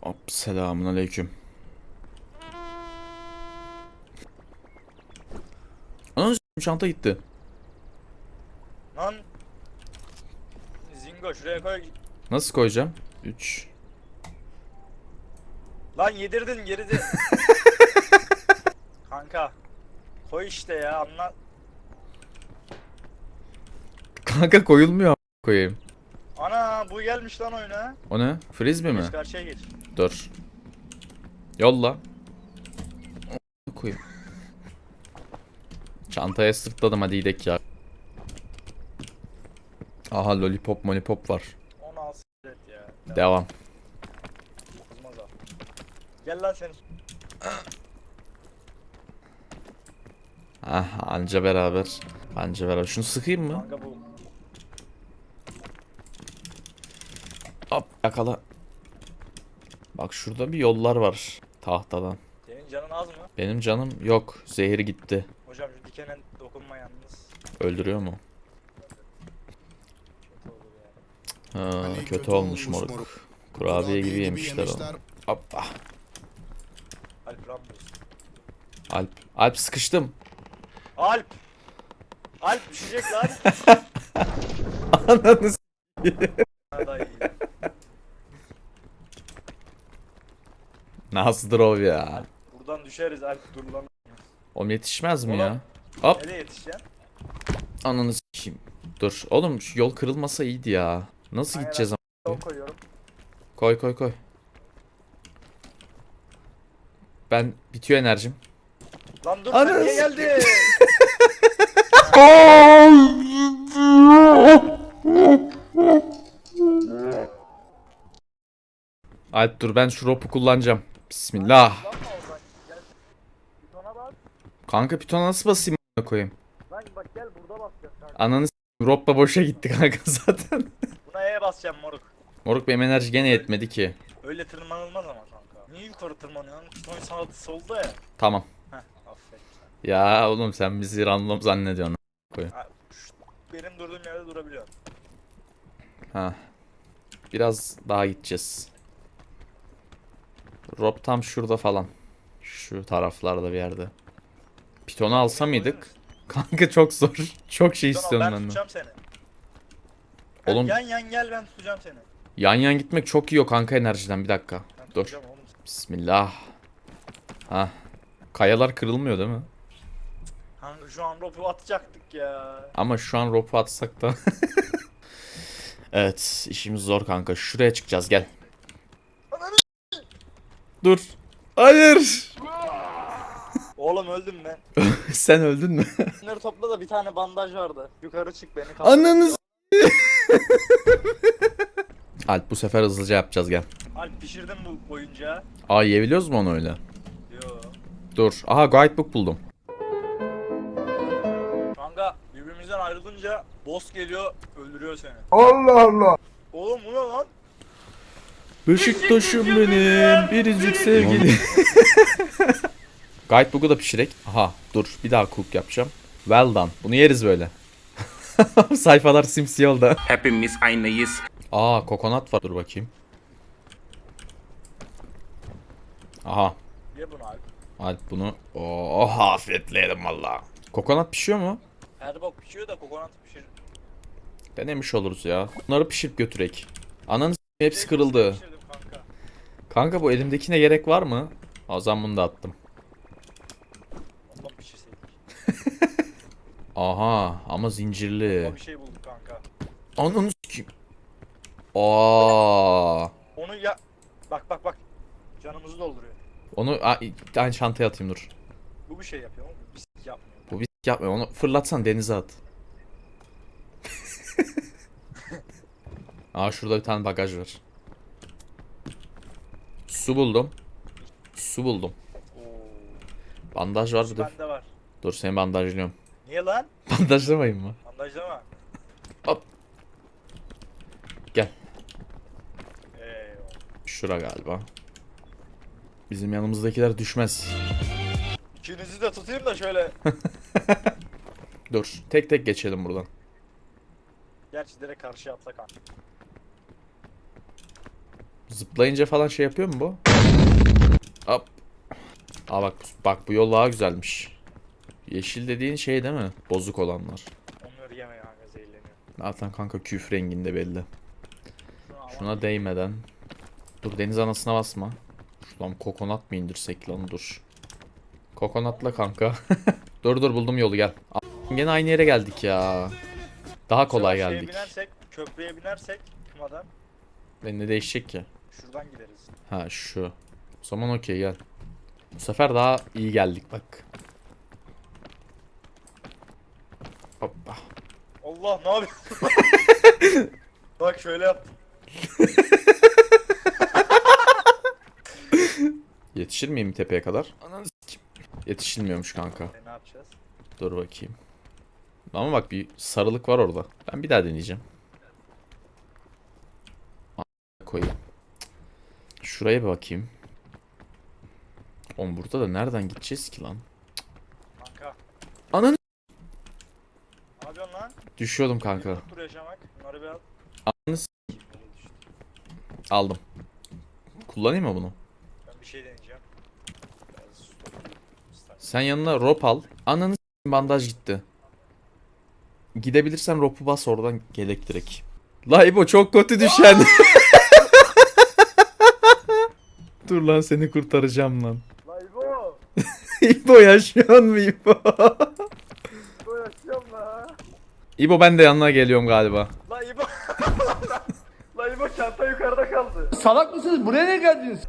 Hop selamun aleyküm. Ananı çanta gitti. Lan. Zingo şuraya koy. Nasıl koyacağım? 3. Lan yedirdin geride. Kanka. Koy işte ya anla. Kanka koyulmuyor koyayım. Ana bu gelmiş lan oyuna. O ne? Frisbee mi? Geç karşıya geç. Dur. Yolla. Koyayım. Çantaya sırtladım hadi gidelim ya. Aha lollipop molipop var. Onu al s**t ya. Devam. Kızmaz al. Gel lan sen. Ah anca beraber. Anca beraber. Şunu sıkayım mı? Kanka bu. Hop yakala. Bak şurada bir yollar var tahtadan. Senin canın az mı? Benim canım yok. Zehri gitti. Hocam şu dikene dokunma yalnız. Öldürüyor mu? Kötü. Ha, Ali kötü, olmuş moruk. Kurabiye gibi yemişler onu. Hoppa. Alp Rambus. Alp. Alp sıkıştım. Alp! Alp düşecek lan. Ananı s- Ha, da iyi. Nasıldır o ya? Buradan düşeriz Alp dur lan. Oğlum yetişmez mi Oğlum. ya? Hop. Nereye yetişeceksin? Ananı s**eyim. Dur. Oğlum şu yol kırılmasa iyiydi ya. Nasıl Aynen. gideceğiz ama? Yol koyuyorum. Koy koy koy. Ben bitiyor enerjim. Lan dur Ananı sen niye s- geldin? Alp dur ben şu ropu kullanacağım. Bismillah. Kanka pitona nasıl basayım a**ına koyayım? Lan bak gel burada basacağız kanka. Ananı da boşa gitti kanka zaten. Buna E'ye basacağım moruk. Moruk benim enerji gene yetmedi ki. Öyle tırmanılmaz ama kanka. Niye yukarı tırmanıyorsun? Piton sağda solda ya. Tamam. Heh sen. Ya oğlum sen bizi random zannediyorsun. Ha, şu- benim durduğum yerde durabiliyorsun. Ha. Biraz daha gideceğiz. Rob tam şurada falan. Şu taraflarda bir yerde. Pitonu alsa mıydık? Kanka çok zor. Çok şey istiyorum ben ben tutacağım seni. Oğlum- Yan yan gel ben tutacağım seni. Yan yan gitmek çok iyi o kanka enerjiden bir dakika. Ben Dur. tutacağım oğlum. Bismillah. Ha. Kayalar kırılmıyor değil mi? Kanka şu an ropu atacaktık ya. Ama şu an ropu atsak da. evet, işimiz zor kanka. Şuraya çıkacağız gel. Dur. Hayır. Oğlum öldüm ben. Sen öldün mü? Bunları topla da bir tane bandaj vardı. Yukarı çık beni kaldır. Ananı s- Alp bu sefer hızlıca yapacağız gel. Alp pişirdim bu oyuncağı. Aa yiyebiliyoruz mu onu öyle? Yo. Dur. Aha guidebook buldum. Kanka birbirimizden ayrılınca boss geliyor öldürüyor seni. Allah Allah. Oğlum bu ne lan? Beşiktaş'ım benim biricik sevgili. Guidebook'u da pişirek. Aha dur bir daha cook yapacağım. Well done. Bunu yeriz böyle. Sayfalar simsiyah oldu. Hepimiz aynıyız. Aa kokonat var. Dur bakayım. Aha. Ye bunu Alp. Alp bunu. Oh afiyetleyelim valla. Kokonat pişiyor mu? Her bok pişiyor da kokonat pişir. Denemiş oluruz ya. Bunları pişirip götürek. Ananı s- hepsi kırıldı. Kanka. Bu elimdekine gerek var mı? O zaman bunu da attım. Aha ama zincirli. Bir şey bulduk kanka. Ananı s**eyim. Aa. Onu ya... Bak bak bak. Canımızı dolduruyor. Onu a, bir tane çantaya atayım dur. Bu bir şey yapıyor ama bir s- yapmıyor. Bu bir s- yapmıyor. Onu fırlatsan denize at. Aa şurada bir tane bagaj var. Su buldum. Su buldum. Bandaj var bir de. Bende var. Dur seni bandajlıyorum. Niye lan? Bandajlamayayım mı? Bandajlama. Hop. Gel. Eyvallah. Şura galiba. Bizim yanımızdakiler düşmez. İkinizi de tutayım da şöyle. Dur. Tek tek geçelim buradan. Gerçi direkt karşıya atsak kanka. Zıplayınca falan şey yapıyor mu bu? Hop. Aa bak bak bu yol daha güzelmiş. Yeşil dediğin şey değil mi? Bozuk olanlar. Onları yeme kanka zehirleniyor. Zaten kanka küf renginde belli. Şuna değmeden. Dur deniz anasına basma. Şuradan kokonat mı indirsek lan dur. Kokonatla kanka. dur dur buldum yolu gel. A- Gene aynı yere geldik ya. Daha kolay Şeye geldik. binersek, köprüye binersek kumadan Ve ne değişecek ki? Şuradan gideriz. Ha şu. O zaman okey gel. Bu sefer daha iyi geldik bak. Hoppa. Allah ne yapıyorsun? Bak şöyle yaptım. Yetişir miyim tepeye kadar? Ananı. Yetişilmiyormuş kanka. E, ne yapacağız? Dur bakayım. Ama bak bir sarılık var orada. Ben bir daha deneyeceğim. A- koyayım. Şuraya bir bakayım. Oğlum burada da nereden gideceğiz ki lan? Kanka. Ananı Ne yapıyorsun lan? düşüyordum kanka. Bunları bir al. Ananı s- aldım. Kullanayım mı bunu? Ben bir şey deneyeceğim. Sen yanına rope al. Ananı s- bandaj gitti. Gidebilirsen rope'u bas oradan gelek direkt. La İbo çok kötü düşen. Dur lan seni kurtaracağım lan. La İbo! İbo yaşıyor mu İbo? İbo yaşıyorum la. İbo ben de yanına geliyorum galiba. La İbo! la İbo çanta yukarıda kaldı. Salak mısınız? Buraya ne geldiniz?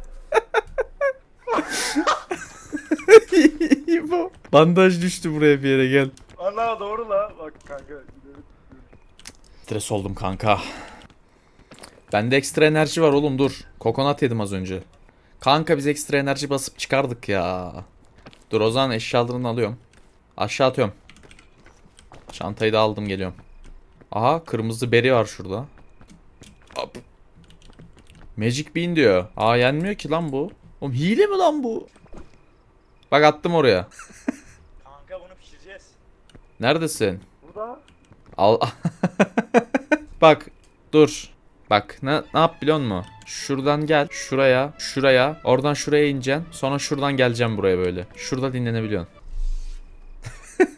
İbo. Bandaj düştü buraya bir yere gel. Ana doğru la. Bak kanka. Stres oldum kanka. Bende ekstra enerji var oğlum dur. Kokonat yedim az önce. Kanka biz ekstra enerji basıp çıkardık ya. Dur o zaman eşyalarını alıyorum. Aşağı atıyorum. Çantayı da aldım geliyorum. Aha kırmızı beri var şurada. Hop. Magic Bean diyor. Aa yenmiyor ki lan bu. Oğlum hile mi lan bu? Bak attım oraya. Kanka bunu pişireceğiz. Neredesin? Burada. Al. Bak dur. Bak ne, ne yap biliyor musun? Şuradan gel. Şuraya. Şuraya. Oradan şuraya ineceksin. Sonra şuradan geleceğim buraya böyle. Şurada dinlenebiliyorsun.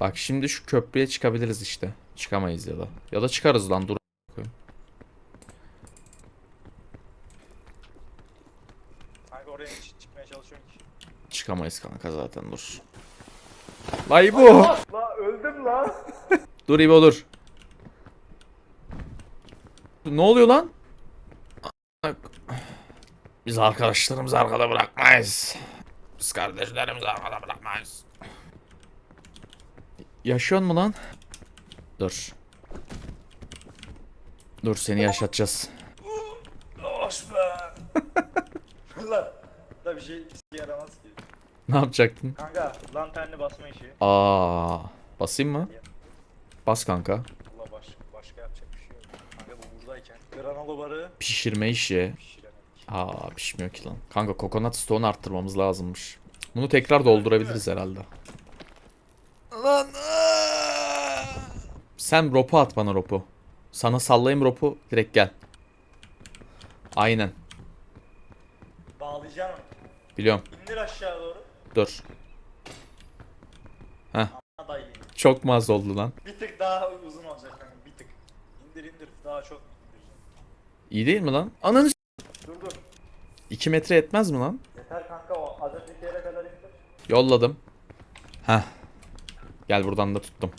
Bak şimdi şu köprüye çıkabiliriz işte. Çıkamayız ya da. Ya da çıkarız lan dur. Çıkamayız kanka zaten dur. La İbo. La öldüm la. Dur İbo dur. Ne oluyor lan? Biz arkadaşlarımızı arkada bırakmayız. Biz kardeşlerimizi arkada bırakmayız. Yaşıyor mu lan? Dur. Dur seni yaşatacağız. Hoş be. la. Da bir şey yaramaz ki. Ne yapacaktın? Kanka lanternli basma işi. Aa, basayım mı? Bas kanka. Allah baş, başka yapacak bir şey yok. Kanka bu buradayken granola barı Pişirme işi. Aa pişmiyor ki lan. Kanka kokonat stone arttırmamız lazımmış. Bunu tekrar doldurabiliriz herhalde. Lan Sen ropu at bana ropu. Sana sallayayım ropu direkt gel. Aynen. Bağlayacağım. Biliyorum. İndir aşağı doğru. Dur. Ha dayı. Çok mu az oldu lan? Bir tık daha uzun olacak kanka bir tık. İndir indir daha çok. İyi değil mi lan? Ananı s- Dur dur. 2 metre yetmez mi lan? Yeter kanka o az önceki yere kadar indir. Yolladım. Heh. Gel buradan da tuttum.